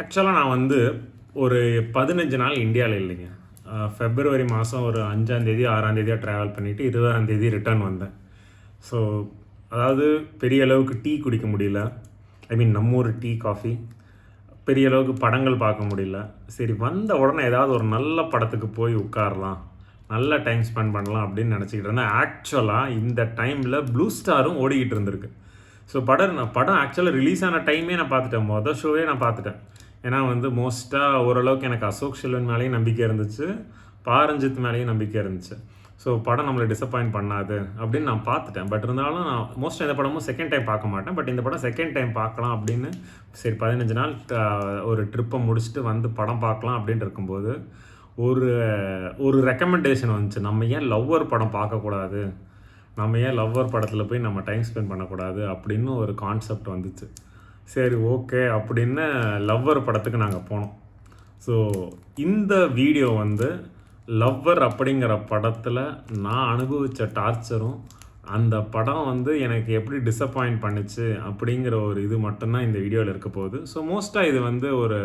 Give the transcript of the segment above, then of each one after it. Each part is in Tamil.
ஆக்சுவலாக நான் வந்து ஒரு பதினஞ்சு நாள் இந்தியாவில் இல்லைங்க. ஃபெப்ரவரி மாதம் ஒரு அஞ்சாந்தேதி ஆறாந்தேதியாக ட்ராவல் பண்ணிவிட்டு இருபதாந்தேதி ரிட்டர்ன் வந்தேன். ஸோ அதாவது பெரிய அளவுக்கு டீ குடிக்க முடியல. ஐ மீன் நம்ம ஒரு டீ காஃபி பெரிய அளவுக்கு படங்கள் பார்க்க முடியல. சரி வந்த உடனே ஏதாவது ஒரு நல்ல படத்துக்கு போய் உட்காரலாம். நல்ல டைம் ஸ்பெண்ட் பண்ணலாம் அப்படின்னு நினச்சிக்கிட்டு இருந்தேன். ஆக்சுவலாக இந்த டைமில் ப்ளூ ஸ்டாரும் ஓடிக்கிட்டு இருந்திருக்கு. ஸோ படம் நான் படம் ஆக்சுவலாக ரிலீஸ் ஆன டைமே நான் பார்த்துட்டேன். மொதல் ஷோவே நான் பார்த்துட்டேன். ஏன்னா வந்து மோஸ்ட்டாக ஓரளவுக்கு எனக்கு அசோக் செல்வன் மேலேயும் நம்பிக்கை இருந்துச்சு பாரஞ்சித் மேலேயும் நம்பிக்கை இருந்துச்சு. ஸோ படம் நம்மளை டிசப்பாயின்ட் பண்ணாது அப்படின்னு நான் பார்த்துட்டேன். பட் இருந்தாலும் நான் மோஸ்ட் எந்த படமும் செகண்ட் டைம் பார்க்க மாட்டேன். பட் இந்த படம் செகண்ட் டைம் பார்க்கலாம் அப்படின்னு சரி பதினஞ்சு நாள் ஒரு ட்ரிப்பை முடிச்சுட்டு வந்து படம் பார்க்கலாம் அப்படின்னு இருக்கும்போது ஒரு ஒரு ரெக்கமெண்டேஷன் வந்துச்சு. நம்ம ஏன் லவ்வர் படம் பார்க்கக்கூடாது? நம்ம ஏன் லவ்வர் படத்தில் போய் நம்ம டைம் ஸ்பெண்ட் பண்ணக்கூடாது? அப்படின்னு ஒரு கான்செப்ட் வந்துச்சு. சரி ஓகே அப்படின்னு லவ்வர் படத்துக்கு நாங்கள் போனோம். ஸோ இந்த வீடியோ வந்து லவ்வர் அப்படிங்கிற படத்தில் நான் அனுபவித்த டார்ச்சரும் அந்த படம் வந்து எனக்கு எப்படி டிசப்பாயிண்ட் பண்ணுச்சு அப்படிங்கிற ஒரு இது மட்டும்தான் இந்த வீடியோவில் இருக்க போகுது. ஸோ மோஸ்ட்டாக இது வந்து ஒரு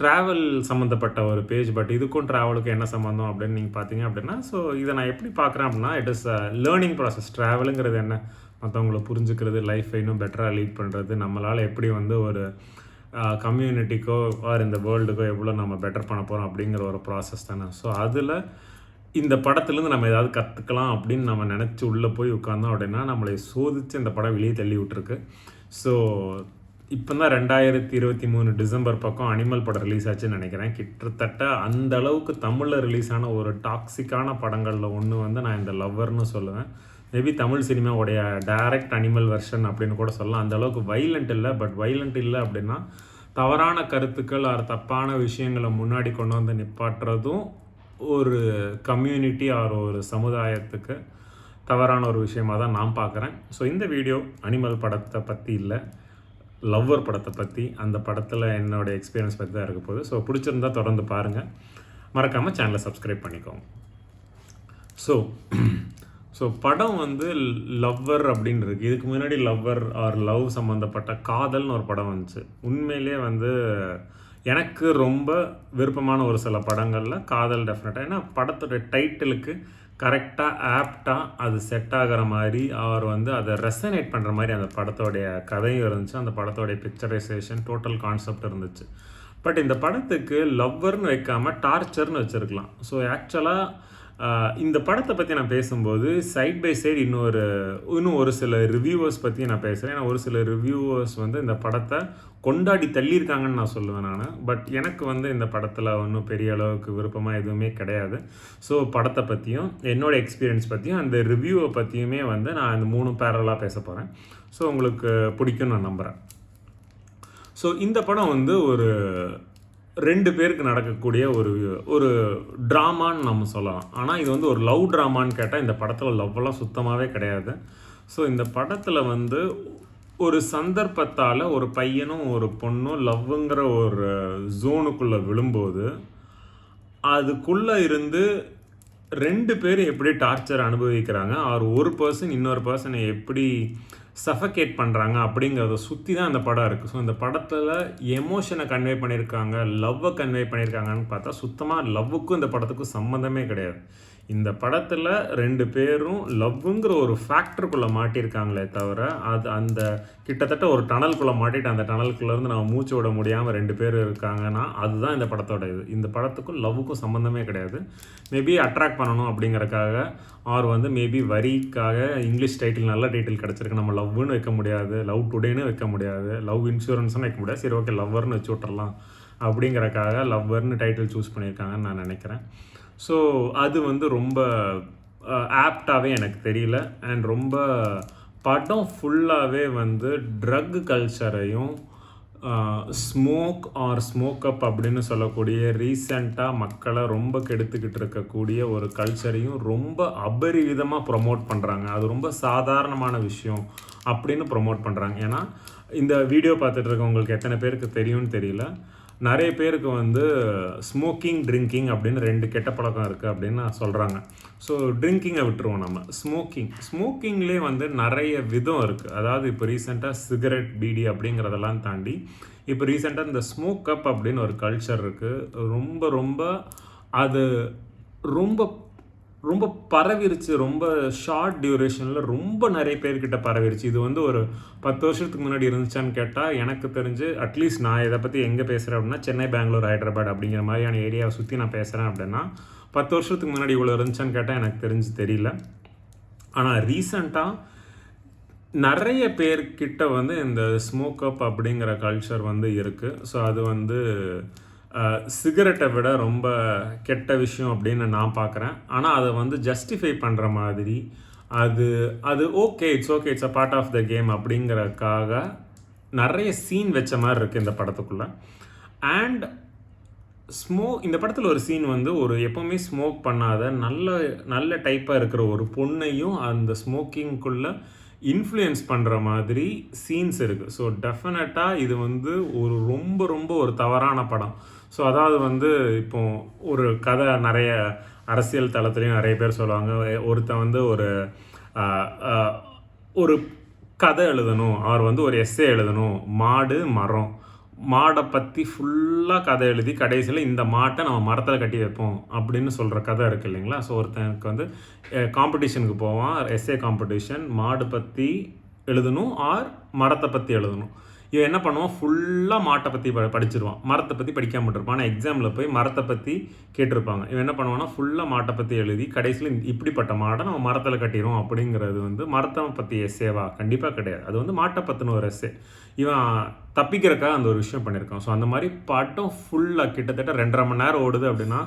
ட்ராவல் சம்மந்தப்பட்ட ஒரு பேஜ் பட் இதுக்கும் ட்ராவலுக்கும் என்ன சம்மந்தம் அப்படின்னு நீங்கள் பார்த்தீங்க அப்படின்னா ஸோ இதை நான் எப்படி பார்க்குறேன் அப்படின்னா இட் இஸ் லேர்னிங் ப்ராசஸ் ட்ராவலுங்கிறது என்ன? மற்றவங்கள புரிஞ்சுக்கிறது லைஃப்பை இன்னும் பெட்டராக லீட் பண்ணுறது நம்மளால் எப்படி வந்து ஒரு கம்யூனிட்டிக்கோ ஆர் இந்த வேர்ல்டுக்கோ எவ்வளோ நம்ம பெட்டர் பண்ண போகிறோம் அப்படிங்கிற ஒரு ப்ராசஸ் தானே. ஸோ அதில் இந்த படத்துலேருந்து நம்ம ஏதாவது கற்றுக்கலாம் அப்படின்னு நம்ம நினச்சி உள்ளே போய் உட்காந்தோம் அப்படின்னா நம்மளை சோதித்து இந்த படம் வெளியே தள்ளி விட்டுருக்கு. ஸோ இப்போ தான் ரெண்டாயிரத்தி இருபத்தி மூணு டிசம்பர் பக்கம் அனிமல் படம் ரிலீஸ் ஆச்சுன்னு நினைக்கிறேன். கிட்டத்தட்ட அந்த அளவுக்கு தமிழில் ரிலீஸ் ஆன ஒரு டாக்ஸிக்கான படங்களில் ஒன்று வந்து நான் இந்த லவ்வர்னு சொல்லுவேன். மேபி தமிழ் சினிமாவுடைய டைரக்ட் அனிமல் வெர்ஷன் அப்படின்னு கூட சொல்லலாம். அந்த அளவுக்கு வைலண்ட் இல்லை பட் வைலண்ட் இல்லை அப்படின்னா தவறான கருத்துக்கள் ஆர் தப்பான விஷயங்களை முன்னாடி கொண்டு வந்து நிப்பாட்டுறதும் ஒரு கம்யூனிட்டி ஆர் ஒரு சமுதாயத்துக்கு தவறான ஒரு விஷயமா தான் நான் பார்க்குறேன். ஸோ இந்த வீடியோ அனிமல் படத்தை பற்றி இல்லை லவ்வர் படத்தை பற்றி அந்த படத்தில் என்னோட எக்ஸ்பீரியன்ஸ் பற்றி தான் இருக்க போகுது. ஸோ பிடிச்சிருந்தா தொடர்ந்து பாருங்கள் மறக்காமல் சேனலை சப்ஸ்கிரைப் பண்ணிக்கோங்க. ஸோ ஸோ படம் வந்து லவ்வர் அப்படின்னு இருக்கு. இதுக்கு முன்னாடி லவ்வர் ஆர் லவ் சம்மந்தப்பட்ட காதல்னு ஒரு படம் வந்துச்சு. உண்மையிலே வந்து எனக்கு ரொம்ப விருப்பமான ஒரு சில படங்களில் காதல் டெஃபினட்டாக ஏன்னா படத்தோட டைட்டிலுக்கு கரெக்டாக ஆப்டாக அது செட் ஆகிற மாதிரி அவர் வந்து அதை ரெசனேட் பண்ணுற மாதிரி அந்த படத்தோடைய கதையும் இருந்துச்சு. அந்த படத்தோடைய பிக்சரைசேஷன் டோட்டல் கான்செப்ட் இருந்துச்சு. பட் இந்த படத்துக்கு லவ்வர்னு வைக்காமல் டார்ச்சர்னு வச்சுருக்கலாம். ஸோ ஆக்சுவலாக இந்த படத்தை பற்றி நான் பேசும்போது சைட் பை சைடு இன்னொரு இன்னும் ஒரு சில ரிவ்யூவர்ஸ் பற்றி நான் பேசுகிறேன் ஏன்னா ஒரு சில ரிவ்யூவர்ஸ் வந்து இந்த படத்தை கொண்டாடி தள்ளியிருக்காங்கன்னு நான் சொல்லுவேன் நான். பட் எனக்கு வந்து இந்த படத்தில் ஒன்றும் பெரிய அளவுக்கு விருப்பமாக எதுவுமே கிடையாது. ஸோ படத்தை பற்றியும் என்னோட எக்ஸ்பீரியன்ஸ் பற்றியும் அந்த ரிவ்யூவை பற்றியுமே வந்து நான் இந்த மூணு பேரலாக பேச போகிறேன் ஸோ உங்களுக்கு பிடிக்கும்னு நான் நம்புகிறேன் ஸோ இந்த படம் வந்து ஒரு ரெண்டு பேருக்கு நடக்கக்கூடிய ஒரு ஒரு ட்ராமான்னு நம்ம சொல்லலாம். ஆனால் இது வந்து ஒரு லவ் ட்ராமான்னு கேட்டால் இந்த படத்தில் லவ்வெல்லாம் சுத்தமாகவே கிடையாது. ஸோ இந்த படத்தில் வந்து ஒரு சந்தர்ப்பத்தால் ஒரு பையனும் ஒரு பொண்ணும் லவ்வுங்கிற ஒரு ஜோனுக்குள்ளே விழும்போது அதுக்குள்ளே இருந்து ரெண்டு பேரும் எப்படி டார்ச்சர் அனுபவிக்கிறாங்க? ஆர் ஒரு பர்சன் இன்னொரு பர்சனை எப்படி சஃபகேட் பண்ணுறாங்க அப்படிங்கிறத சுற்றி தான் அந்த படம் இருக்குது ஸோ இந்த படத்தில் எமோஷனை கன்வே பண்ணியிருக்காங்க லவ்வை கன்வே பண்ணியிருக்காங்கன்னு பார்த்தா சுத்தமாக லவ்வுக்கும் இந்த படத்துக்கும் சம்மந்தமே கிடையாது. இந்த படத்தில் ரெண்டு பேரும் லவ்வுங்கிற ஒரு ஃபேக்டருக்குள்ளே மாட்டியிருக்காங்களே தவிர அது அந்த கிட்டத்தட்ட ஒரு டனலுக்குள்ளே மாட்டிட்டு அந்த டனலுக்குள்ளேருந்து நம்ம மூச்சு விட முடியாமல் ரெண்டு பேர் இருக்காங்கன்னா அதுதான் இந்த படத்தோட இது. இந்த படத்துக்கும் லவ்வுக்கும் சம்மந்தமே கிடையாது. மேபி அட்ராக்ட் பண்ணணும் அப்படிங்கிறக்காக ஆர் வந்து மேபி வரிக்காக இங்கிலீஷ் டைட்டில் நல்ல டைட்டில் கிடச்சிருக்கு. நம்ம லவ்னு வைக்க முடியாது லவ் டுடேன்னு வைக்க முடியாது லவ் இன்சூரன்ஸ்னு வைக்க முடியாது. சரி ஓகே லவ்வர்னு வச்சு விட்றலாம் அப்படிங்கிறக்காக லவ்வர்னு டைட்டில் சூஸ் பண்ணியிருக்காங்கன்னு நான் நினைக்கிறேன். ஸோ அது வந்து ரொம்ப ஆப்டாகவே எனக்கு தெரியல. அண்ட் ரொம்ப படம் ஃபுல்லாகவே வந்து ட்ரக் கல்ச்சரையும் ஸ்மோக் ஆர் ஸ்மோக் அப் அப்படின்னு சொல்லக்கூடிய ரீசண்டாக மக்களை ரொம்ப கெடுத்துக்கிட்டு இருக்கக்கூடிய ஒரு கல்ச்சரையும் ரொம்ப அபரிவிதமாக ப்ரொமோட் பண்ணுறாங்க அது ரொம்ப சாதாரணமான விஷயம் அப்படின்னு ப்ரொமோட் பண்ணுறாங்க ஏன்னா இந்த வீடியோ பார்த்துட்டு இருக்கவங்களுக்கு எத்தனை பேருக்கு தெரியும்னு தெரியல. நிறைய பேருக்கு வந்து ஸ்மோக்கிங் ட்ரிங்கிங் அப்படின்னு ரெண்டு கெட்ட பழக்கம் இருக்குது அப்படின்னு சொல்கிறாங்க ஸோ ட்ரிங்கிங்கை விட்டுருவோம் நம்ம. ஸ்மோக்கிங் ஸ்மோக்கிங்லேயே வந்து நிறைய விதம் இருக்குது அதாவது இப்போ ரீசெண்டாக சிகரெட் பீடி அப்படிங்கிறதெல்லாம் தாண்டி இப்போ ரீசெண்டாக இந்த ஸ்மோக் அப் அப்படின்னு ஒரு கல்ச்சர் இருக்குது ரொம்ப ரொம்ப அது ரொம்ப ரொம்ப பரவிருச்சு ரொம்ப ஷார்ட் டியூரேஷனில் ரொம்ப நிறைய பேர்கிட்ட பரவிருச்சு. இது வந்து ஒரு பத்து வருஷத்துக்கு முன்னாடி இருந்துச்சான்னு கேட்டால் எனக்கு தெரிஞ்சு அட்லீஸ்ட் நான் இதை பற்றி எங்கே பேசுகிறேன் அப்படின்னா சென்னை பெங்களூர் ஹைதராபாத் அப்படிங்கிற மாதிரியான ஏரியாவை சுற்றி நான் பேசுகிறேன் அப்படின்னா பத்து வருஷத்துக்கு முன்னாடி இவ்வளோ இருந்துச்சான்னு கேட்டால் எனக்கு தெரிஞ்சு தெரியல. ஆனால் ரீசண்டாக நிறைய பேர்கிட்ட வந்து இந்த ஸ்மோக் அப் அப்படிங்கிற கல்ச்சர் வந்து இருக்குது ஸோ அது வந்து சிகரெட்டை விட ரொம்ப கெட்ட விஷயம் அப்படின்னு நான் பார்க்குறேன். ஆனால் அதை வந்து ஜஸ்டிஃபை பண்ணுற மாதிரி அது அது okay it's okay it's a part of the game அப்படிங்கிறதுக்காக நிறைய சீன் வச்ச மாதிரி இருக்குது இந்த படத்துக்குள்ளே. அண்ட் ஸ்மோ இந்த படத்தில் ஒரு சீன் வந்து ஒரு எப்போவுமே ஸ்மோக் பண்ணாத நல்ல நல்ல டைப்பாக இருக்கிற ஒரு பொண்ணையும் அந்த ஸ்மோக்கிங்குள்ளே இன்ஃப்ளூயன்ஸ் பண்ணுற மாதிரி சீன்ஸ் இருக்குது ஸோ டெஃபினட்டாக இது வந்து ஒரு ரொம்ப ரொம்ப ஒரு தவறான படம். ஸோ அதாவது வந்து இப்போ ஒரு கதை நிறைய அரசியல் தளத்துலேயும் நிறைய பேர் சொல்லுவாங்க. ஒருத்தன் வந்து ஒரு ஒரு கதை எழுதணும். அவர் வந்து ஒரு எஸ்ஸே எழுதணும். மாடு மரம். மாடை பற்றி ஃபுல்லாக கதை எழுதி கடைசியில் இந்த மாட்டை நம்ம மரத்தில் கட்டி வைப்போம் அப்படின்னு சொல்கிற கதை இருக்குது இல்லைங்களா? ஸோ ஒருத்தனுக்கு வந்து காம்படிஷனுக்கு போவான் எஸ்ஏ காம்படிஷன் மாடு பற்றி எழுதணும் ஆர் மரத்தை பற்றி எழுதணும். இவன் என்ன பண்ணுவான்? ஃபுல்லாக மாட்டை பற்றி ப படிச்சிருவான். மரத்தை பற்றி படிக்காம இருப்பான் ஆனால் எக்ஸாமில் போய் மரத்தை பற்றி கேட்டிருப்பாங்க. இவன் என்ன பண்ணுவான்னா ஃபுல்லாக மாட்டை பற்றி எழுதி கடைசியில் இப்படிப்பட்ட மாடை நம்ம மரத்தில் கட்டிடுவோம் அப்படிங்கிறது வந்து மரத்தை பற்றி எஸ்ஸேவா கண்டிப்பாக கிடையாது. அது வந்து மாட்டை பற்றின ஒரு எஸ்ஸே இவன் தப்பிக்கிறக்காக அந்த ஒரு விஷயம் பண்ணியிருக்கான். ஸோ அந்த மாதிரி பாட்டம் ஃபுல்லாக கிட்டத்தட்ட ரெண்டரை மணி நேரம் ஓடுது அப்படின்னா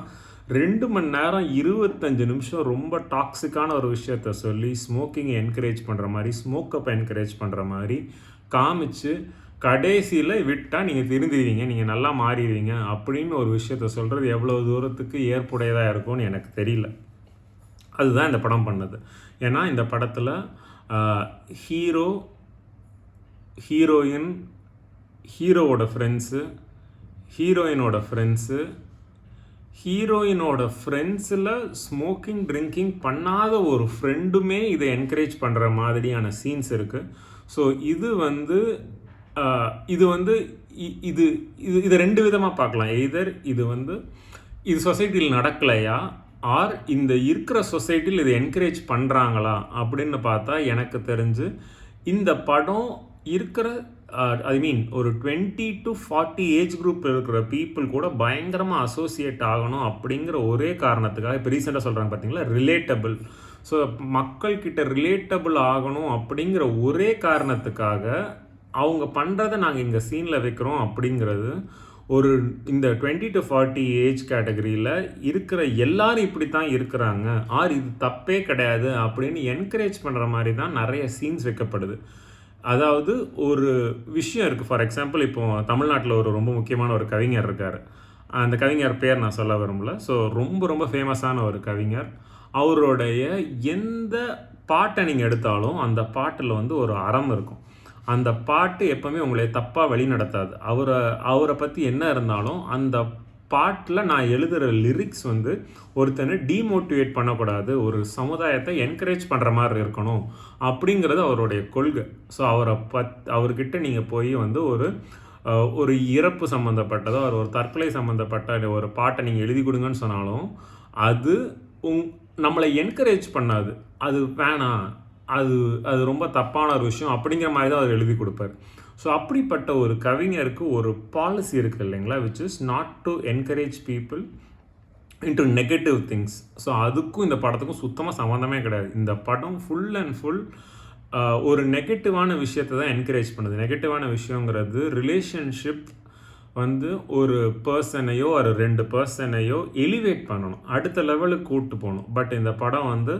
ரெண்டு மணி நேரம் இருபத்தஞ்சு நிமிஷம் ரொம்ப டாக்ஸிக்கான ஒரு விஷயத்த சொல்லி ஸ்மோக்கிங்கை என்கரேஜ் பண்ணுற மாதிரி ஸ்மோக்கப்பை என்கரேஜ் பண்ணுற மாதிரி காமிச்சு கடைசியில் விட்டால் நீங்கள் திருந்திடுவீங்க நீங்கள் நல்லா மாறிடுவீங்க அப்படின்னு ஒரு விஷயத்த சொல்கிறது எவ்வளோ தூரத்துக்கு ஏற்புடையதாக இருக்கும்னு எனக்கு தெரியல. அதுதான் இந்த படம் பண்ணது. ஏன்னா இந்த படத்தில் ஹீரோ ஹீரோயின் ஹீரோவோட ஃப்ரெண்ட்ஸு ஹீரோயினோட ஃப்ரெண்ட்ஸு ஹீரோயினோட ஃப்ரெண்ட்ஸில் ஸ்மோக்கிங் ட்ரிங்கிங் பண்ணாத ஒரு ஃப்ரெண்டுமே இதை என்கரேஜ் பண்ணுற மாதிரியான சீன்ஸ் இருக்குது ஸோ இது வந்து இது வந்து இ- இது இது இதை ரெண்டு விதமாக பார்க்கலாம். எய்தர் இது வந்து இது சொசைட்டியில் நடக்கலையா? ஆர் இந்த இருக்கிற சொசைட்டியில் இதை என்கரேஜ் பண்ணுறாங்களா அப்படின்னு பார்த்தா எனக்கு தெரிஞ்சு இந்த படம் இருக்கிற ஐ மீன் ஒரு twenty to forty age group இருக்கிற பீப்புள் கூட பயங்கரமாக அசோசியேட் ஆகணும் அப்படிங்கிற ஒரே காரணத்துக்காக இப்போ ரீசெண்டாக சொல்கிறாங்க பார்த்தீங்களா ரிலேட்டபிள் ஸோ மக்கள்கிட்ட ரிலேட்டபிள் ஆகணும் அப்படிங்கிற ஒரே காரணத்துக்காக அவங்க பண்ணுறதை நாங்கள் இங்கே சீனில் வைக்கிறோம் அப்படிங்கிறது ஒரு இந்த டுவெண்ட்டி டு ஃபார்ட்டி ஏஜ் கேட்டகரியில் இருக்கிற எல்லாரும் இப்படி தான் இருக்கிறாங்க. ஆர் இது தப்பே கிடையாது அப்படின்னு என்கரேஜ் பண்ணுற மாதிரி தான் நிறைய சீன்ஸ் வைக்கப்படுது. அதாவது ஒரு விஷயம் இருக்குது ஃபார் எக்ஸாம்பிள் இப்போ தமிழ்நாட்டில் ஒரு ரொம்ப முக்கியமான ஒரு கவிஞர் இருக்கார். அந்த கவிஞர் பேர் நான் சொல்ல விரும்பல. ஸோ ரொம்ப ரொம்ப ஃபேமஸான ஒரு கவிஞர். அவருடைய எந்த பாட்டை நீங்கள் எடுத்தாலும் அந்த பாட்டில் வந்து ஒரு அறம் இருக்கும். அந்த பாட்டு எப்பவுமே உங்களை தப்பாக வழி நடத்தாது. அவரை அவரை பற்றி என்ன இருந்தாலும் அந்த பாட்டில் நான் எழுதுகிற லிரிக்ஸ் வந்து ஒருத்தனை டீமோட்டிவேட் பண்ணக்கூடாது ஒரு சமுதாயத்தை என்கரேஜ் பண்ணுற மாதிரி இருக்கணும் அப்படிங்கிறது அவருடைய கொள்கை. ஸோ அவரை பத் அவர்கிட்ட நீங்கள் போய் வந்து ஒரு ஒரு இறப்பு சம்மந்தப்பட்டதோ அவர் ஒரு தற்கொலை சம்மந்தப்பட்ட ஒரு பாட்டை நீங்கள் எழுதி கொடுங்கன்னு சொன்னாலும் அது உங் நம்மளை என்கரேஜ் பண்ணாது. அது வேணாம். அது அது ரொம்ப தப்பான ஒரு விஷயம். அப்படிங்கிற மாதிரி தான் அவர் எழுதி கொடுப்பார். ஸோ அப்படிப்பட்ட ஒரு கவிஞருக்கு ஒரு பாலிசி இருக்குது இல்லைங்களா which is not to encourage people into negative things so அதுக்கும் இந்த படத்துக்கும் சுத்தமாக சம்மந்தமே கிடையாது. இந்த படம் ஃபுல் அண்ட் ஃபுல் ஒரு நெகட்டிவான விஷயத்தை தான் என்கரேஜ் பண்ணுது. நெகட்டிவான விஷயங்கிறது ரிலேஷன்ஷிப் வந்து ஒரு பர்சனையோ ஒரு ரெண்டு பர்சனையோ எலிவேட் பண்ணணும். அடுத்த லெவலுக்கு கூப்பிட்டு போகணும். பட் இந்த படம் வந்து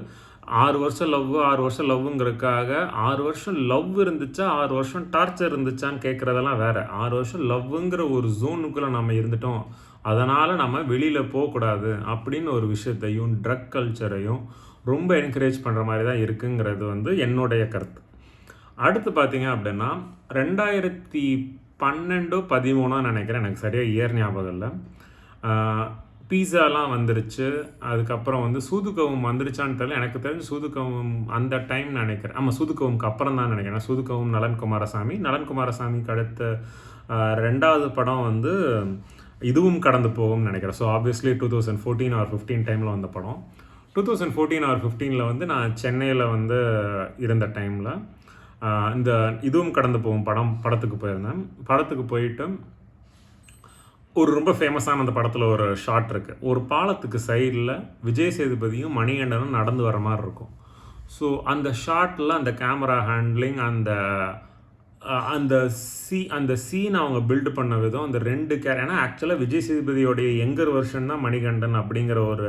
ஆறு வருஷம் லவ் ஆறு வருஷம் லவ்ங்கிறதுக்காக ஆறு வருஷம் லவ் இருந்துச்சா ஆறு வருஷம் டார்ச்சர் இருந்துச்சான்னு கேட்குறதெல்லாம் வேறு. ஆறு வருஷம் லவ்ங்கிற ஒரு ஜோனுக்குள்ளே நம்ம இருந்துட்டோம். அதனால் நம்ம வெளியில் போகக்கூடாது அப்படின்னு ஒரு விஷயத்தையும் ட்ரக் கல்ச்சரையும் ரொம்ப என்கரேஜ் பண்ணுற மாதிரி தான் இருக்குங்கிறது வந்து என்னுடைய கருத்து. அடுத்து பார்த்தீங்க அப்படின்னா ரெண்டாயிரத்தி பன்னெண்டோ பதிமூணோ நினைக்கிறேன். எனக்கு சரியாக இயர் ஞாபகம் இல்லை. பீஸாலாம் வந்துருச்சு. அதுக்கப்புறம் வந்து சூதுக்கவும் வந்துருச்சான்னு தெரியல. எனக்கு தெரிஞ்சு சூதுக்கவும் அந்த டைம் நினைக்கிறேன். ஆமாம் சூதுகவும்க்கு அப்புறம் தான் நினைக்கிறேன். சூதுக்கவும் நலன் குமாரசாமி. நலன் குமாரசாமிக்கு அடுத்த ரெண்டாவது படம் வந்து இதுவும் கடந்து போகும்னு நினைக்கிறேன். So obviously two thousand fourteen or fifteen டைமில் வந்த படம். டூ தௌசண்ட் ஃபோர்டீன் ஆர் ஃபிஃப்டீனில் வந்து நான் சென்னையில் வந்து இருந்த டைமில் இந்த இதுவும் கடந்து போகும் படம் படத்துக்கு போயிருந்தேன். படத்துக்கு போயிட்டு ஒரு ரொம்ப ஃபேமஸான அந்த படத்தில் ஒரு ஷாட் இருக்குது ஒரு பாலத்துக்கு சைடில் விஜய் சேதுபதியும் மணிகண்டனும் நடந்து வர மாதிரி இருக்கும். ஸோ அந்த ஷாட்டில் அந்த கேமரா ஹேண்ட்லிங் அந்த அந்த சீ அந்த சீன் அவங்க பில்டு பண்ண விதம் அந்த ரெண்டு கேர் ஏன்னா ஆக்சுவலாக விஜய் சேதுபதியோடைய எங்கர் வெர்ஷன் தான் மணிகண்டன் அப்படிங்கிற ஒரு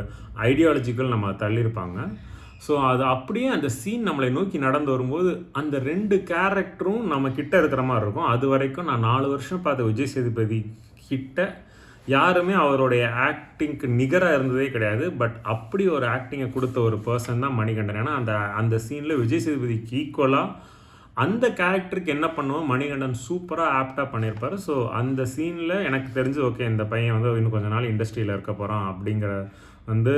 ஐடியாலஜிக்கல் நம்ம தள்ளியிருப்பாங்க. ஸோ அது அப்படியே அந்த சீன் நம்மளை நோக்கி நடந்து வரும்போது அந்த ரெண்டு கேரக்டரும் நம்ம கிட்ட இருக்கிற மாதிரி இருக்கும். அது வரைக்கும் நான் நாலு வருஷம் பார்த்த விஜய் சேதுபதி கிட்ட யாருமே அவருடைய ஆக்டிங்க்கு நிகராக இருந்ததே கிடையாது. பட் அப்படி ஒரு ஆக்டிங்கை கொடுத்த ஒரு பர்சன் தான் மணிகண்டன். ஏன்னா அந்த அந்த சீனில் விஜய் சேதுபதிக்கு ஈக்குவலாக அந்த கேரக்டருக்கு என்ன பண்ணுவோம் மணிகண்டன் சூப்பராக ஆப்டாக பண்ணியிருப்பார் ஸோ அந்த சீனில் எனக்கு தெரிஞ்சு ஓகே இந்த பையன் வந்து இன்னும் கொஞ்ச நாள் இண்டஸ்ட்ரியில் இருக்க போகிறான் அப்படிங்கிற வந்து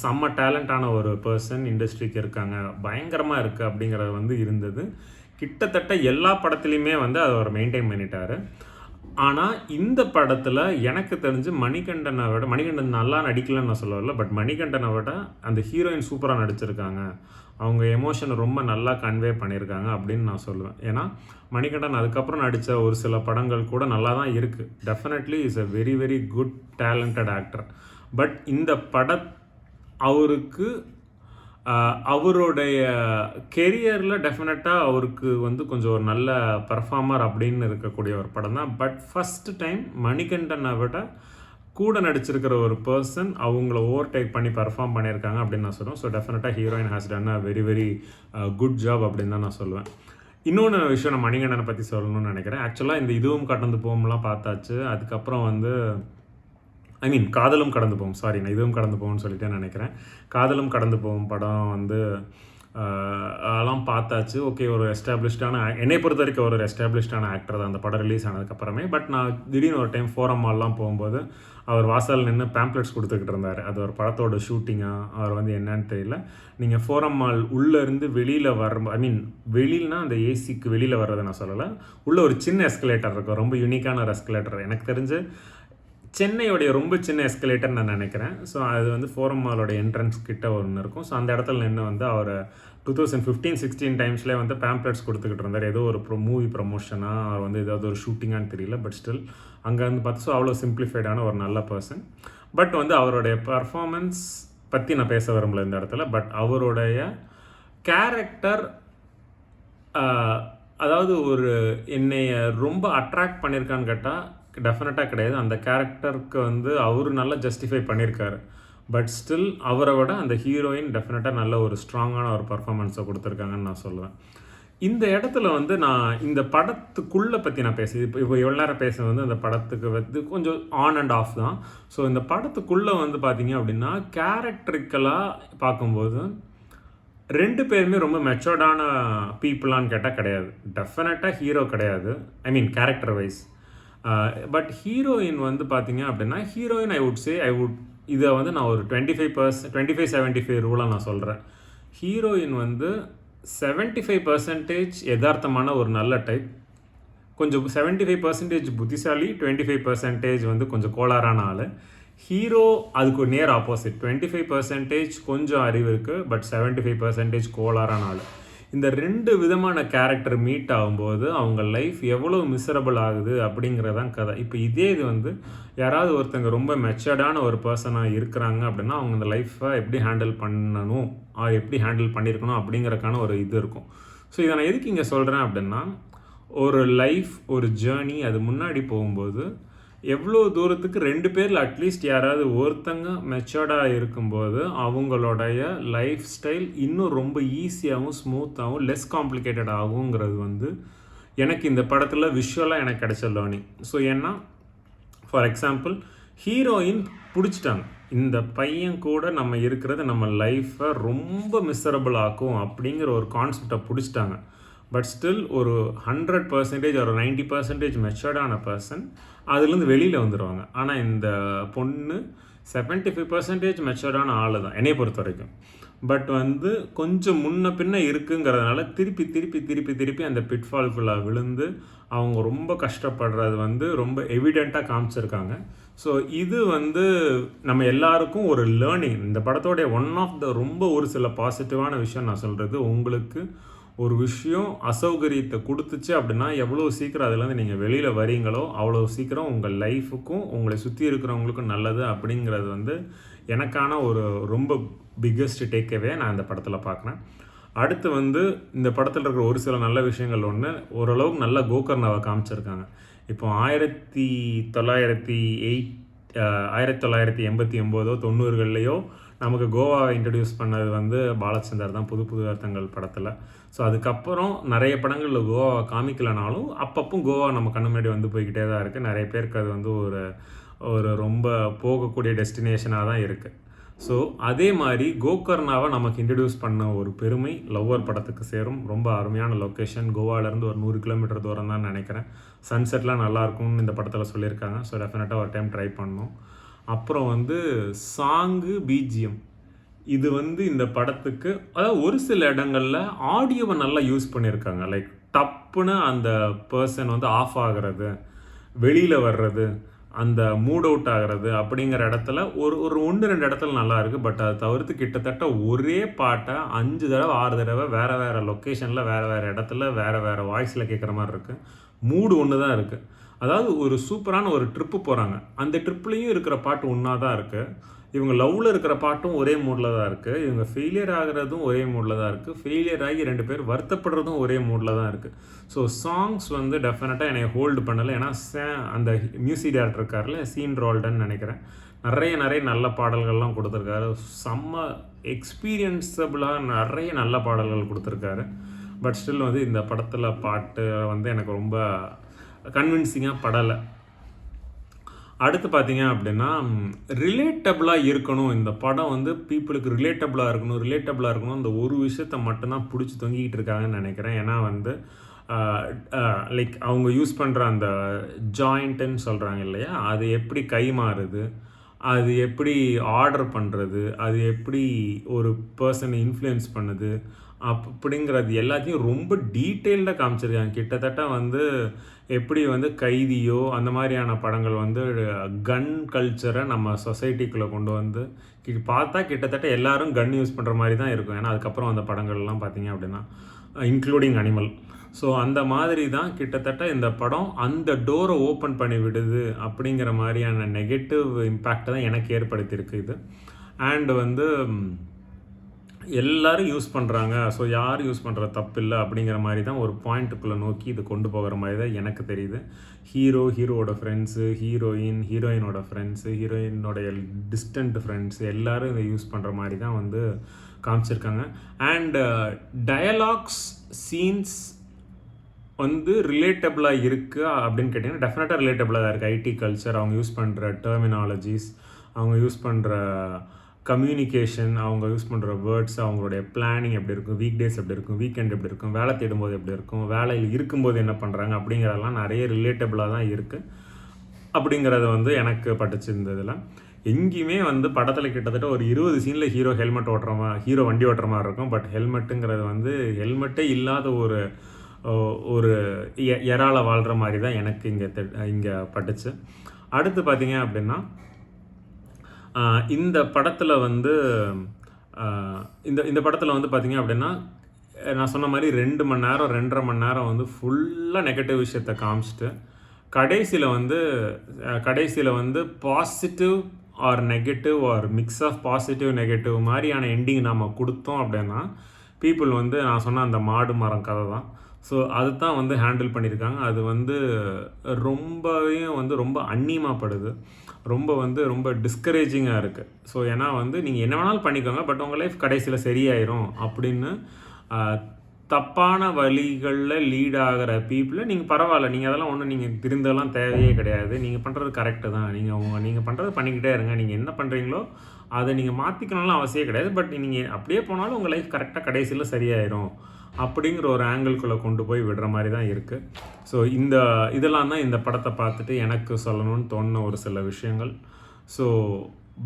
செம்ம டேலண்டான ஒரு பர்சன் இண்டஸ்ட்ரிக்கு இருக்காங்க. பயங்கரமாக இருக்குது அப்படிங்கிறது வந்து இருந்தது. கிட்டத்தட்ட எல்லா படத்துலையுமே வந்து அதை அவர் மெயின்டைன் பண்ணிட்டாரு. ஆனால் இந்த படத்தில் எனக்கு தெரிஞ்சு மணிகண்டனை விட மணிகண்டன் நல்லா நடிக்கலன்னு நான் சொல்ல பட் மணிகண்டனை விட அந்த ஹீரோயின் சூப்பராக நடிச்சிருக்காங்க. அவங்க எமோஷனை ரொம்ப நல்லா கன்வே பண்ணியிருக்காங்க அப்படின்னு நான் சொல்லுவேன். ஏன்னா மணிகண்டன் அதுக்கப்புறம் நடித்த ஒரு சில படங்கள் கூட நல்லா தான் இருக்குது definitely is a very very good talented actor but இந்த பட அவருக்கு அவருடைய கெரியரில் டெஃபினட்டாக அவருக்கு வந்து கொஞ்சம் ஒரு நல்ல பர்ஃபார்மர் அப்படின்னு இருக்கக்கூடிய ஒரு படம் தான். பட் ஃபஸ்ட் டைம் மணிகண்டனை விட கூட நடிச்சிருக்கிற ஒரு பர்சன் அவங்கள ஓவர் டேக் பண்ணி பர்ஃபார்ம் பண்ணியிருக்காங்க அப்படின்னு நான் சொல்லுவேன் ஸோ டெஃபினட்டாக heroine has done a very very good job அப்படின்னு தான் நான் சொல்லுவேன். இன்னொன்று விஷயம் நான் மணிகண்டனை பற்றி சொல்லணும்னு நினைக்கிறேன். ஆக்சுவலாக இந்த இதுவும் கடந்து போகும்லாம் பார்த்தாச்சு. அதுக்கப்புறம் வந்து ஐ மீன் காதலும் கடந்து போகும். சாரி நான் இதுவும் கடந்து போகும்னு சொல்லிட்டே நினைக்கிறேன். காதலும் கடந்து போகும் படம் வந்து அதெல்லாம் பார்த்தாச்சு. ஓகே ஒரு எஸ்டாப்ளிஷ்டான என்னை பொறுத்த வரைக்கும் ஒரு எஸ்டாப்ளிஷ்டான ஆக்டர் தான். அந்த படம் ரிலீஸ் ஆனதுக்கப்புறமே பட் நான் திடீர்னு ஒரு டைம் ஃபோரம் மால்லாம் போகும்போது அவர் வாசல் நின்று பேம்ப்ளெட்ஸ் கொடுத்துக்கிட்டு இருந்தார். அது ஒரு படத்தோட ஷூட்டிங்காக அவர் வந்து என்னன்னு தெரியல. நீங்கள் ஃபோரம் மால் உள்ளே இருந்து வெளியில் வர ஐ மீன் வெளியிலனா அந்த ஏசிக்கு வெளியில் வர்றதை நான் சொல்லலை. உள்ளே ஒரு சின்ன எஸ்கலேட்டர் இருக்கும் ரொம்ப யூனிக்கான ஒரு எஸ்கலேட்டர் எனக்கு தெரிஞ்சு சென்னையோடைய ரொம்ப சின்ன எஸ்கலேட்டர் நான் நினைக்கிறேன். ஸோ அது வந்து ஃபோரம் மாலோட என்ட்ரன்ஸ் கிட்ட ஒன்று இருக்கும். ஸோ அந்த இடத்துல நின்று வந்து அவர் டூ தௌசண்ட் ஃபிஃப்டீன் சிக்ஸ்டீன் டைம்ஸ்லேயே வந்து பேம்ப்ளெட்ஸ் கொடுத்துக்கிட்டு இருந்தார். ஏதோ ஒரு ப்ரோ மூவி ப்ரொமோஷனாக அவர் வந்து ஏதாவது ஒரு ஷூட்டிங்கான்னு தெரியல பட் ஸ்டில் அங்கே வந்து பார்த்து ஸோ அவ்வளோ சிம்பிளிஃபைடான ஒரு நல்ல பர்சன் பட் வந்து அவருடைய பர்ஃபார்மன்ஸ் பற்றி நான் பேச விரும்பல இந்த இடத்துல. பட் அவருடைய கேரக்டர் அதாவது ஒரு என்னைய ரொம்ப அட்ராக்ட் பண்ணியிருக்கான்னு கேட்டால் டெஃபினட்டாக கிடையாது. அந்த கேரக்டருக்கு வந்து அவர் நல்லா ஜஸ்டிஃபை பண்ணியிருக்காரு பட் ஸ்டில் அவரை விட அந்த ஹீரோயின் டெஃபினட்டாக நல்ல ஒரு ஸ்ட்ராங்கான ஒரு பர்ஃபார்மன்ஸை கொடுத்துருக்காங்கன்னு நான் சொல்லுவேன் இந்த இடத்துல வந்து நான் இந்த படத்துக்குள்ளே பற்றி நான் பேசி இப்போ இப்போ எவ்வளோ நேரம் பேச வந்து அந்த படத்துக்கு வந்து கொஞ்சம் ஆன் அண்ட் ஆஃப் தான். ஸோ இந்த படத்துக்குள்ளே வந்து பார்த்தீங்க அப்படின்னா கேரக்டரிக்கலாக பார்க்கும்போது ரெண்டு பேருமே ரொம்ப மெச்சோர்டான பீப்புளான்னு கேட்டால் கிடையாது. டெஃபினட்டாக ஹீரோ கிடையாது. I mean character wise but heroine வந்து பார்த்தீங்க அப்படின்னா heroine I would say I would இதை வந்து நான் ஒரு twenty five percent twenty five seventy five ரூலாக நான் சொல்கிறேன் ஹீரோயின் வந்து செவன்ட்டி ஃபைவ் பர்சன்டேஜ் யதார்த்தமான ஒரு நல்ல டைப் கொஞ்சம் செவன்ட்டி ஃபைவ் பர்சன்டேஜ் புத்திசாலி டுவெண்ட்டி ஃபைவ் பர்சன்டேஜ் வந்து கொஞ்சம் கோளாறான ஆள். ஹீரோ அதுக்கு ஒரு நேர் ஆப்போசிட் டுவெண்ட்டி ஃபைவ் பர்சன்டேஜ் கொஞ்சம் அறிவு இருக்குது பட் செவன்ட்டி ஃபைவ் பர்சன்டேஜ் கோளாறான ஆள். இந்த ரெண்டு விதமான கேரக்டர் மீட் ஆகும்போது அவங்க லைஃப் எவ்வளோ மிசரபிள் ஆகுது அப்படிங்கிறதான் கதை. இப்போ இதே இது வந்து யாராவது ஒருத்தங்க ரொம்ப மெச்சர்டான ஒரு பர்சனாக இருக்கிறாங்க அப்படின்னா அவங்க இந்த லைஃப்பை எப்படி ஹேண்டில் பண்ணணும்? ஆர் எப்படி ஹேண்டில் பண்ணியிருக்கணும் அப்படிங்கிறக்கான ஒரு இது இருக்கும். ஸோ இதை நான் எதுக்கு இங்கே சொல்கிறேன் அப்படின்னா ஒரு லைஃப் ஒரு ஜேர்னி அது முன்னாடி போகும்போது எவ்வளோ தூரத்துக்கு ரெண்டு பேரில் அட்லீஸ்ட் யாராவது ஒருத்தங்க மெச்சோர்டாக இருக்கும்போது அவங்களுடைய லைஃப் ஸ்டைல் இன்னும் ரொம்ப ஈஸியாகவும் ஸ்மூத்தாகவும் லெஸ் காம்ப்ளிகேட்டட் ஆகுங்கிறது வந்து எனக்கு இந்த படத்தில் விஷுவலாக எனக்கு கிடைச்ச லேர்னிங் ஸோ ஏன்னா ஃபார் எக்ஸாம்பிள் ஹீரோயின் பிடிச்சிட்டாங்க. இந்த பையன் கூட நம்ம இருக்கிறது நம்ம லைஃப்பை ரொம்ப மிஸ்ஸரபிள் ஆக்கும் அப்படிங்கிற ஒரு கான்செப்டை பிடிச்சிட்டாங்க. பட் ஸ்டில் ஒரு ஹண்ட்ரட் பர்சன்டேஜ் ஒரு நைன்டி பர்சன்டேஜ் மெச்சர்டான பர்சன் அதுலேருந்து வெளியில் வந்துடுவாங்க ஆனால் இந்த பொண்ணு செவன்ட்டி ஃபைவ் பர்சன்டேஜ் மெச்சூர்டான ஆள் தான் என்னை பொறுத்த வரைக்கும் பட் வந்து கொஞ்சம் முன்ன பின்ன இருக்குங்கிறதுனால திருப்பி திருப்பி திருப்பி திருப்பி அந்த பிட்ஃபால்குள்ளே விழுந்து அவங்க ரொம்ப கஷ்டப்படுறது வந்து ரொம்ப எவிடெண்ட்டாக காமிச்சிருக்காங்க. ஸோ இது வந்து நம்ம எல்லாருக்கும் ஒரு லேர்னிங் இந்த படத்தோடைய ஒன் ஆஃப் த ரொம்ப ஒரு சில பாசிட்டிவான விஷயம் நான் சொல்கிறது உங்களுக்கு ஒரு விஷயம் அசௌகரியத்தை கொடுத்துச்சு அப்படின்னா எவ்வளோ சீக்கிரம் அதுலேருந்து நீங்கள் வெளியில் வரீங்களோ அவ்வளோ சீக்கிரம் உங்கள் லைஃபுக்கும் உங்களை சுற்றி இருக்கிறவங்களுக்கும் நல்லது அப்படிங்கிறது வந்து எனக்கான ஒரு ரொம்ப பிக்கஸ்ட் டேக்கவே நான் இந்த படத்தில் பார்க்குறேன். அடுத்து வந்து இந்த படத்தில் இருக்கிற ஒரு சில நல்ல விஷயங்கள் ஒன்று ஓரளவுக்கு நல்ல கோகர்ணாவை காமிச்சிருக்காங்க. இப்போ ஆயிரத்தி தொள்ளாயிரத்தி எயிட் ஆயிரத்தி தொள்ளாயிரத்தி எண்பத்தி ஒம்போதோ தொண்ணூறுகள்லையோ நமக்கு கோவாவை இன்ட்ரடியூஸ் பண்ணது வந்து பாலச்சந்தர் தான் புது புது அர்த்தங்கள் படத்தில். ஸோ அதுக்கப்புறம் நிறைய படங்களில் கோவாவை காமிக்கலனாலும் அப்பப்போ கோவா நம்ம கண்ணு முன்னாடி வந்து போய்கிட்டே தான் இருக்குது நிறைய பேருக்கு அது வந்து ஒரு ஒரு ரொம்ப போகக்கூடிய டெஸ்டினேஷனாக தான் இருக்குது ஸோ அதே மாதிரி கோகர்ணாவை நமக்கு இன்ட்ரடியூஸ் பண்ண ஒரு பெருமை லவ்வர் படத்துக்கு சேரும். ரொம்ப அருமையான லொக்கேஷன் கோவாலேருந்து ஒரு நூறு கிலோமீட்டர் தூரம் தான் நினைக்கிறேன். சன்செட்லாம் நல்லாயிருக்கும்னு இந்த படத்தில் சொல்லியிருக்காங்க. ஸோ டெஃபினட்டாக ஒரு டைம் ட்ரை பண்ணோம். அப்புறம் வந்து சாங்கு பிஜிஎம் இது வந்து இந்த படத்துக்கு அதாவது ஒரு சில இடங்களில் ஆடியோவை நல்லா யூஸ் பண்ணியிருக்காங்க லைக் டப்புன்னு அந்த பர்சன் வந்து ஆஃப் ஆகிறது வெளியில் வர்றது அந்த மூட் அவுட் ஆகிறது அப்படிங்கிற இடத்துல ஒரு ஒரு ஒன்று ரெண்டு இடத்துல நல்லா இருக்குது பட் அதை தவிர்த்து கிட்டத்தட்ட ஒரே பாட்டை அஞ்சு தடவை ஆறு தடவை வேறு வேறு லொக்கேஷனில் வேறு வேறு இடத்துல வேறு வேறு வாய்ஸில் கேட்குற மாதிரி இருக்குது மூடு ஒன்று தான் இருக்குது அதாவது ஒரு சூப்பரான ஒரு ட்ரிப்பு போகிறாங்க அந்த ட்ரிப்லேயும் இருக்கிற பாட்டு ஒன்றா தான் இருக்குது இவங்க லவ்வில் இருக்கிற பாட்டும் ஒரே மூடில் தான் இருக்குது இவங்க ஃபெயிலியர் ஆகிறதும் ஒரே மூடில் தான் இருக்குது ஃபெயிலியர் ஆகி ரெண்டு பேர் வருத்தப்படுறதும் ஒரே மூடில் தான் இருக்குது ஸோ சாங்ஸ் வந்து டெஃபினட்டாக என்னை ஹோல்டு பண்ணலை. ஏன்னா சே அந்த மியூசிக் டேரக்டர் இருக்கார்ல சீன் ரோல்டன் நினைக்கிறேன். நிறைய நிறைய நல்ல பாடல்கள்லாம் கொடுத்துருக்காரு. செம்ம எக்ஸ்பீரியன்ஸபிளாக நிறைய நல்ல பாடல்கள் கொடுத்துருக்காரு. பட் ஸ்டில் வந்து இந்த படத்தில் பாட்டு வந்து எனக்கு ரொம்ப கன்வின்சிங்காக படலை. அடுத்து பார்த்தீங்க அப்படின்னா ரிலேட்டபிளாக இருக்கணும். இந்த படம் வந்து பீப்புளுக்கு ரிலேட்டபிளாக இருக்கணும் ரிலேட்டபிளாக இருக்கணும். இந்த ஒரு விஷயத்த மட்டும்தான் பிடிச்சி தொங்கிக்கிட்டு இருக்காங்கன்னு நினைக்கிறேன். ஏன்னா வந்து லைக் அவங்க யூஸ் பண்ணுற அந்த ஜாயிண்ட்டுன்னு சொல்கிறாங்க இல்லையா? அது எப்படி கை மாறுது? அது எப்படி ஆர்டர் பண்ணுறது அது எப்படி ஒரு பர்சனை இன்ஃப்ளூயன்ஸ் பண்ணுது? அப்படிங்கிறது எல்லாத்தையும் ரொம்ப டீட்டெயில்டாக காமிச்சிருக்காங்க. கிட்டத்தட்ட வந்து எப்படி வந்து கைதியோ அந்த மாதிரியான படங்கள் வந்து கன் கல்ச்சரை நம்ம சொசைட்டிக்குள்ளே கொண்டு வந்து கி- பார்த்தா கிட்டத்தட்ட எல்லாரும் கன் யூஸ் பண்ணுற மாதிரி தான் இருக்கும். ஏன்னா அதுக்கப்புறம் அந்த படங்கள்லாம் பார்த்தீங்க அப்படின்னா இன்க்ளூடிங் அனிமல் ஸோ அந்த மாதிரி தான் கிட்டத்தட்ட இந்த படம் அந்த டோரை ஓப்பன் பண்ணி விடுது அப்படிங்கிற மாதிரியான நெகட்டிவ் இம்பேக்டை தான் எனக்கு ஏற்படுத்தியிருக்கு இது. அண்ட் வந்து எல்லாரும் யூஸ் பண்ணுறாங்க ஸோ யார் யூஸ் பண்ணுற தப்பு இல்லை அப்படிங்கிற மாதிரி தான் ஒரு பாயிண்ட்டுக்குள்ளே நோக்கி இது கொண்டு போகிற மாதிரி தான் எனக்கு தெரியுது. ஹீரோ ஹீரோவோட ஃப்ரெண்ட்ஸு ஹீரோயின் ஹீரோயினோட ஃப்ரெண்ட்ஸு ஹீரோயினோடைய டிஸ்டன்ட் ஃப்ரெண்ட்ஸ் எல்லாரும் இதை யூஸ் பண்ணுற மாதிரி தான் வந்து காமிச்சிருக்காங்க. அண்ட் டயலாக்ஸ் சீன்ஸ் வந்து ரிலேட்டபிளாக இருக்குது அப்படின்னு கேட்டிங்கன்னா டெஃபினட்டாக ரிலேட்டபிளாக தான் இருக்குது ஐடி கல்ச்சர் அவங்க யூஸ் பண்ணுற டெர்மினாலஜிஸ் அவங்க யூஸ் பண்ணுற கம்யூனிகேஷன் அவங்க யூஸ் பண்ணுற வேர்ட்ஸ் அவங்களுடைய பிளானிங் எப்படி இருக்கும் வீக் டேஸ் எப்படி இருக்கும் வீக்கெண்ட் எப்படி இருக்கும் வேலை தேடும்போது எப்படி இருக்கும் வேலையில் இருக்கும்போது என்ன பண்ணுறாங்க அப்படிங்கிறதெல்லாம் நிறைய ரிலேட்டபிளாக தான் இருக்குது அப்படிங்கிறது வந்து எனக்கு பட்டுச்சிருந்ததில். எங்கேயுமே வந்து படத்தில் கிட்டத்தட்ட ஒரு இருபது சீனில் ஹீரோ ஹெல்மெட் ஓட்டுற மாதிரி ஹீரோ வண்டி ஓட்டுற மாதிரி இருக்கும். பட் ஹெல்மெட்டுங்கிறது வந்து ஹெல்மெட்டே இல்லாத ஒரு ஒரு எ- எறால வாழ்கிற மாதிரி தான் எனக்கு இங்கே இங்கே பட்டுச்சு. அடுத்து பார்த்தீங்க அப்படின்னா இந்த படத்தில் வந்து இந்த இந்த படத்தில் வந்து பார்த்தீங்க அப்படின்னா நான் சொன்ன மாதிரி ரெண்டு மணி நேரம் ரெண்டரை மணி நேரம் வந்து ஃபுல்லாக நெகட்டிவ் விஷயத்த காமிச்சிட்டு கடைசியில் வந்து கடைசியில் வந்து positive or negative or mix of positive negative மாதிரியான எண்டிங் நம்ம கொடுத்தோம் அப்படின்னா பீப்புள் வந்து நான் சொன்ன அந்த மாடு மரம் கதை தான். ஸோ அது தான் வந்து ஹேண்டில் பண்ணியிருக்காங்க. அது வந்து ரொம்பவே வந்து ரொம்ப அந்நியமாகப்படுது ரொம்ப வந்து ரொம்ப டிஸ்கரேஜிங்காக இருக்குது ஸோ ஏன்னா வந்து நீங்கள் என்ன வேணாலும் பண்ணிக்கோங்க பட் உங்கள் லைஃப் கடைசியில் சரியாயிரும் அப்படின்னு தப்பான வழிகளில் லீட் ஆகிற பீப்புளை நீங்கள் பரவாயில்ல. நீங்கள் அதெல்லாம் ஒன்றும் நீங்கள் திருந்தெல்லாம் தேவையே கிடையாது. நீங்கள் பண்ணுறது கரெக்டு தான். நீங்கள் உங்கள் நீங்கள் பண்ணுறது பண்ணிக்கிட்டே இருங்க. நீங்கள் என்ன பண்ணுறீங்களோ அதை நீங்கள் மாற்றிக்கணும்லாம் அவசியம் கிடையாது. பட் நீங்கள் அப்படியே போனாலும் உங்கள் லைஃப் கரெக்டாக கடைசியில் சரியாயிரும் அப்படிங்கிற ஒரு ஆங்கிள்குள்ளே கொண்டு போய் விடுற மாதிரி தான் இருக்குது ஸோ இந்த இதெல்லாம் தான் இந்த படத்தை பார்த்துட்டு எனக்கு சொல்லணும்னு தோணுன ஒரு சில விஷயங்கள். ஸோ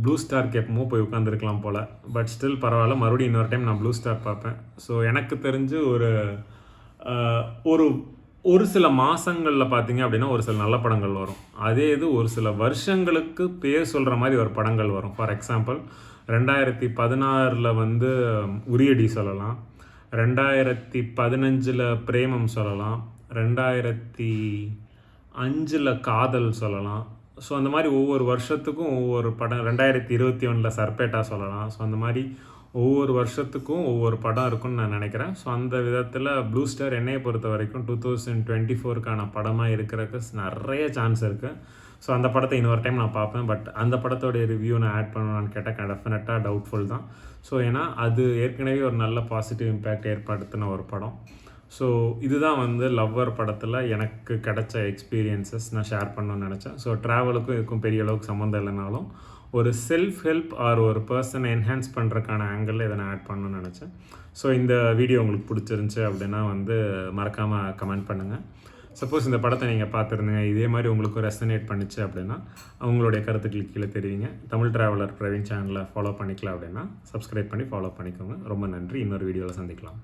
ப்ளூ ஸ்டார் எப்பமோ போய் உட்காந்துருக்கலாம் போல். பட் ஸ்டில் பரவாயில்ல மறுபடியும் இன்னொரு டைம் நான் ப்ளூ ஸ்டார் பார்ப்பேன். ஸோ எனக்கு தெரிஞ்சு ஒரு ஒரு ஒரு சில மாதங்களில் பார்த்தீங்க அப்படின்னா ஒரு சில நல்ல படங்கள் வரும். அதே இது ஒரு சில வருஷங்களுக்கு பேர் சொல்கிற மாதிரி ஒரு படங்கள் வரும். ஃபார் எக்ஸாம்பிள் ரெண்டாயிரத்தி பதினாறில் வந்து உரியடி சொல்லலாம். ரெண்டாயிரத்தி பதினஞ்சில் பிரேமம் சொல்லலாம். ரெண்டாயிரத்தி அஞ்சில் காதல் சொல்லலாம். ஸோ அந்த மாதிரி ஒவ்வொரு வருஷத்துக்கும் ஒவ்வொரு படம் ரெண்டாயிரத்தி இருபத்தி ஒன்றில் சர்பேட்டா சொல்லலாம். ஸோ அந்த மாதிரி ஒவ்வொரு வருஷத்துக்கும் ஒவ்வொரு படம் இருக்கும்னு நான் நினைக்கிறேன். ஸோ அந்த விதத்தில் ப்ளூ ஸ்டார் என்னையை பொறுத்த வரைக்கும் டூ தௌசண்ட் டுவெண்ட்டி ஃபோருக்கான படமாக இருக்கிறதுக்கு நிறைய சான்ஸ் இருக்குது ஸோ அந்த படத்தை இன்னொரு டைம் நான் பார்ப்பேன். பட் அந்த படத்தோடைய ரிவ்யூ நான் ஆட் பண்ணலான்னு கேட்டால் டெஃபினட்டாக டவுட்ஃபுல் தான். ஸோ ஏன்னா அது ஏற்கனவே ஒரு நல்ல பாசிட்டிவ் இம்பேக்ட் ஏற்படுத்தின ஒரு படம். ஸோ இதுதான் வந்து லவ்வர் படத்தில் எனக்கு கிடைச்ச எக்ஸ்பீரியன்சஸ் நான் ஷேர் பண்ணணும்னு நினச்சேன். ஸோ ட்ராவலுக்கும் இதுக்கும் பெரிய அளவுக்கு சம்மந்தம் இல்லைனாலும் ஒரு செல்ஃப் ஹெல்ப் ஆர் ஒரு பர்சனை என்ஹான்ஸ் பண்ணுறக்கான ஆங்கிளில் இதை நான் ஆட் பண்ணணும்னு நினச்சேன். ஸோ இந்த வீடியோ உங்களுக்கு பிடிச்சிருந்துச்சி அப்படின்னா வந்து மறக்காமல் கமெண்ட் பண்ணுங்கள் சப்போஸ் இந்த படத்தை நீங்கள் பார்த்துருந்தீங்க இதே மாதிரி உங்களுக்கு ரெசனேட் பண்ணிச்சு அப்படின்னா அவங்களுடைய கருத்துக்கள் கீழே தெரிவிங்க. தமிழ் டிராவலர் பிரவீன் சேனலை ஃபாலோ பண்ணிக்கலாம் அப்படின்னா சப்ஸ்கிரைப் பண்ணி ஃபாலோ பண்ணிக்கோங்க. ரொம்ப நன்றி. இன்னொரு வீடியோவில் சந்திக்கலாம்.